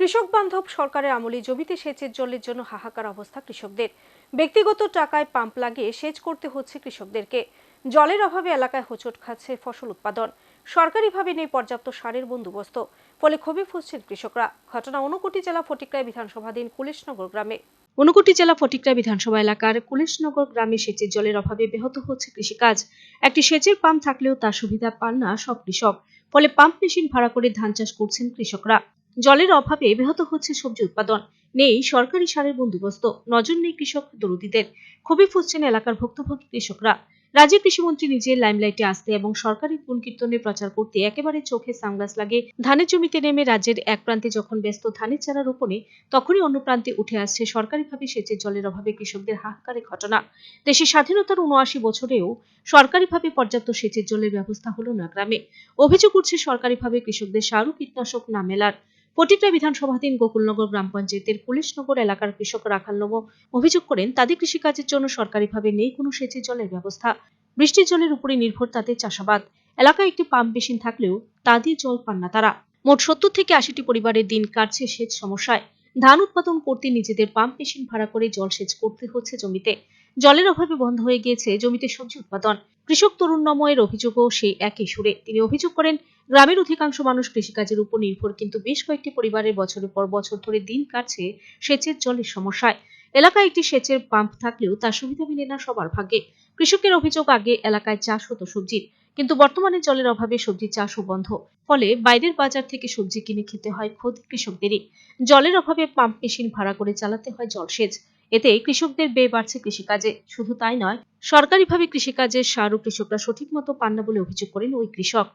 কৃষক বান্ধব সরকারের আমলে জমিতে সেচের জলের জন্য হাহাকার অবস্থা কৃষকদের। ব্যক্তিগত টাকায় পাম্প লাগিয়ে সেচ করতে হচ্ছে কৃষকদেরকে। জলের অভাবে এলাকায় হোঁচট খাচ্ছে ফসল উৎপাদন। সরকারিভাবে নেই পর্যাপ্ত সারের বন্দোবস্ত, ফলে ক্ষোভে ফুসছেন কৃষকরা। ঘটনা ঊনকোটি জেলা ফটিকরায় বিধানসভাধীন কুলেশনগর গ্রামে। ঊনকোটি জেলা ফটিকরা বিধানসভা এলাকার কুলেশনগর গ্রামে সেচের জলের অভাবে ব্যাহত হচ্ছে কৃষিকাজ। একটি সেচের পাম্প থাকলেও তার সুবিধা পান না সব কৃষক, ফলে পাম্প মেশিন ভাড়া করে ধান চাষ করছেন কৃষকরা। জলের অভাবে ব্যাহত হচ্ছে সবজি উৎপাদন। নেই সরকারি সারের বন্দোবস্ত, নজর নেই কৃষক দরদিদের। খুবই ফুসছেন এলাকার ভুক্তভোগী কৃষকরা। রাজ্যের কৃষিমন্ত্রী নিজে লাইমলাইটে আসতে এবং সরকারি গুণকীর্তনে প্রচার করতে একেবারে চোখে সানগ্লাস লাগে। ধানের জমিতে নেমে রাজ্যের এক প্রান্তে যখন ব্যস্ত ধানের চারা রোপণে, তখনই অন্য প্রান্তে উঠে আসছে সরকারিভাবে সেচের জলের অভাবে কৃষকদের হাহাকারের ঘটনা। দেশের স্বাধীনতার উনআশি বছরেও সরকারিভাবে পর্যাপ্ত সেচের জলের ব্যবস্থা হলো না গ্রামে। অভিযোগ উঠছে সরকারিভাবে কৃষকদের সার ও কীটনাশক না মেলার। পটিকরা বিধানসভাধীন গোকুলনগর গ্রাম পঞ্চায়েতের পুলিশনগর এলাকার কৃষক রাখাল নম অভিযোগ করেন, তাদের কৃষিকাজের জন্য সরকারিভাবে নেই কোনো সেচের জলের ব্যবস্থা। বৃষ্টির জলের উপরে নির্ভর তাদের চাষাবাদ। এলাকায় একটি পাম্প মেশিন থাকলেও তা দিয়ে জল পান না তারা। মোট সত্তর থেকে আশিটি পরিবারের দিন কাটছে সেচ সমস্যায়। ধান উৎপাদন করতে নিজেদের পাম্প মেশিন ভাড়া করে জল সেচ করতে হচ্ছে জমিতে। জলের অভাবে বন্ধ হয়ে গিয়েছে জমিতে সবজি উৎপাদন। কৃষক তরুণ নময়ের অভিযোগও সেই একই সুরে। তিনি অভিযোগ করেন, গ্রামের অধিকাংশ মানুষ কৃষিকাজের উপর নির্ভর, কিন্তু বেশ কয়েকটি পরিবারের বছরের পর বছর ধরে দিন কাটছে সেচের জলের সমস্যায়। এলাকায় একটি সেচের পাম্প থাকলেও তার সুবিধা মেলে না সবার ভাগ্যে। কৃষকের অভিযোগ আগে এলাকায় চাষ হতো সবজির, কিন্তু বর্তমানে জলের অভাবে সবজি চাষও বন্ধ। ফলে বাইরের বাজার থেকে সবজি কিনে খেতে হয় খোদ কৃষকদেরই। জলের অভাবে পাম্প মেশিন ভাড়া করে চালাতে হয় জলসেচ এতে কৃষকদের ব্যয় বাড়ছে কৃষিকাজে। শুধু তাই নয়, সরকারিভাবে কৃষিকাজের সার ও কৃষকরা সঠিক মতো পান না বলে অভিযোগ করেন ওই কৃষক।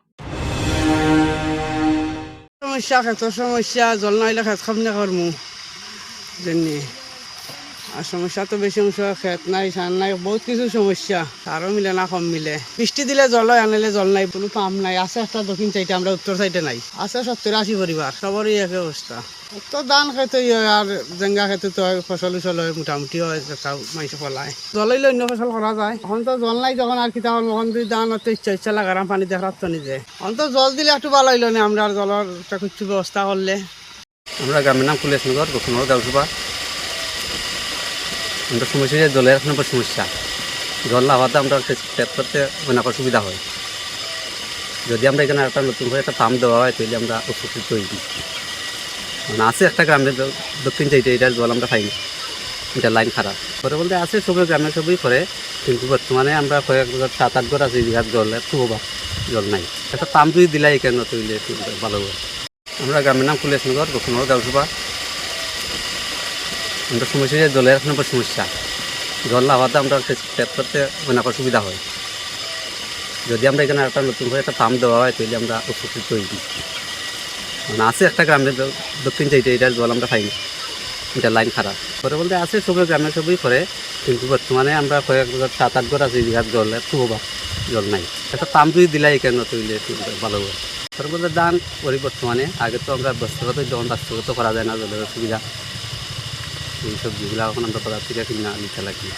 সমস্যা সমস্যা, জল নাইলে খেত খাম না করমু। আর সমস্যা তো বেশি অংশ খেত নাই, সার নাই, বহুত কিছু সমস্যা। সারও মিলে না, কম মিলে। বৃষ্টি দিলে জল হয়, আনিলে জল নাই, কোনো পাম্প নাই। আছে একটা দক্ষিণ সাইডে আমরা উত্তর সাইডে নাই। আছে সত্তর আশি পরিবার, সবরই একই অবস্থা। তো ধান খেতে হয়, আর জেঙ্গা খেতে তো হয়, ফসল উসল হয়, মোটামুটি হয় তাও মাইস ফলায় জল হইলে অন্য ফসল করা যায়। এখন তো জল নাই যখন আর কিতা হল? তখন যদি ধান হতে ইচ্ছা ইচ্ছা লাগারাম পানি দেখার তো নিজে। এখন তো জল দিলে একটু ভালো হইল না, আমরা আর জলের একটা কিছু ব্যবস্থা করলে। আমরা গ্রামের নাম কুলেশনগর গোকুলনগর গাউসভা আমরা সমস্যা যে জলের নম্বর সমস্যা। জল না হওয়াতে আমরা ট্যাপ করতে অনেক অসুবিধা হয়। যদি আমরা এখানে একটা নতুন করে একটা পাম্প দেওয়া হয়, তাহলে আমরা উপকৃত হই। মানে আছে একটা গ্রামে দ- দক্ষিণ সাইডে, এটার জল আমরা পাই না এটা লাইন খারাপ। করে বলতে আছে সবাই গ্রামে সবই করে, কিন্তু বর্তমানে আমরা কয়েক বছর, সাত, আট ঘর আছে বিঘাত জলের খুব অভাব, জল নাই। একটা পাম্প যদি দিলাই এখানে একটু ভালো হয়। আমরা গ্রামের নাম কুলেশনগর, গোকুলনগর গাউসভা আমরা সমস্যা যে জলের নম্বর সমস্যা। জল না হওয়াতে আমরা ট্যাপ করতে অনেক অসুবিধা হয়। যদি আমরা এখানে একটা নতুন করে একটা পাম্প দেওয়া হয়, তাহলে আমরা উপকৃত হই। মানে আছে একটা গ্রামে দক্ষিণ সাইডে, এটার জল আমরা পাই না এটা লাইন খারাপ। করে বলতে আছে সবাই গ্রামে সবই করে, কিন্তু বর্তমানে আমরা কয়েক বছর, সাত আট ঘর আছে বিঘাত জল খুব অভাব, জল নাই। একটা পাম্প যদি দিলাই এখানে একটু ভালো হবে বলতে দান করি বর্তমানে, আগে তো আমরা বস্তুগত যখন বাস্তবগত করা যায় না, জলের অসুবিধা। এই সবজিগুলো এখন আমরা বাজার থেকে কিনা নিতে লাগি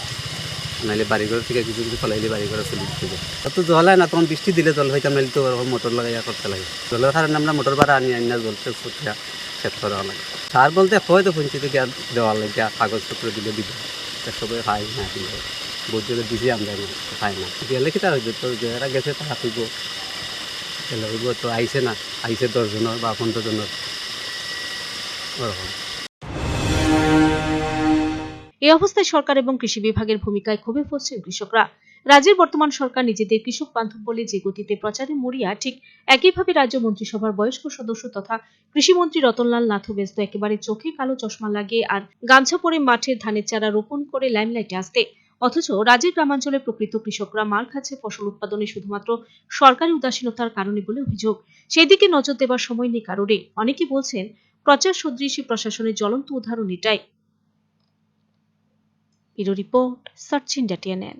নাহলে বাড়িঘর থেকে কিছু কিছু ফলাইলে বাড়িঘরে চলে দিতে হবে তত জল হয় না, তখন বৃষ্টি দিলে জল হইতাম নাহলে তো মোটর লাগাইয়া করতে লাগে। জলের কারণে আমরা মোটর ভাড়া আনি আনি না, জল ফুটিয়া সেট করা লাগে সার বলতে হয় হয়তো পঞ্চায়েত থেকে দেওয়ার লাগে কাগজপত্র দিলে দিবে। তা সবাই খাই না দিলে বহুত দিছি আমরা খাই না। গেলে কি তার তো যারা গেছে তারা হইব। গেলে তো আইসে না আইসে দশজনের বা পনেরো জনের। ওরকম। এই অবস্থায় সরকার এবং কৃষি বিভাগের ভূমিকায় ক্ষোভে পড়ছেন কৃষকরা। রাজ্যের বর্তমান সরকার নিজেদের কৃষক বান্ধব বলে যে গতিতে প্রচারে মরিয়া, ঠিক একইভাবে রাজ্য মন্ত্রিসভার বয়স্ক সদস্য তথা কৃষিমন্ত্রী রতনলাল নাথও ব্যস্ত। একেবারে চোখে কালো চশমা লাগিয়ে আর গামছা পরে মাঠে ধানের চারা রোপণ করে লাইমলাইটে আসতে। অথচ রাজ্যের গ্রামাঞ্চলে প্রকৃত কৃষকরা মার খাচ্ছে ফসল উৎপাদনে শুধুমাত্র সরকারি উদাসীনতার কারণে বলে অভিযোগ। সেই দিকে নজর দেবার সময় নেই কারোরে অনেকে বলছেন, প্রচার সদৃশী প্রশাসনের জ্বলন্ত উদাহরণ এটাই। Report search India TNN.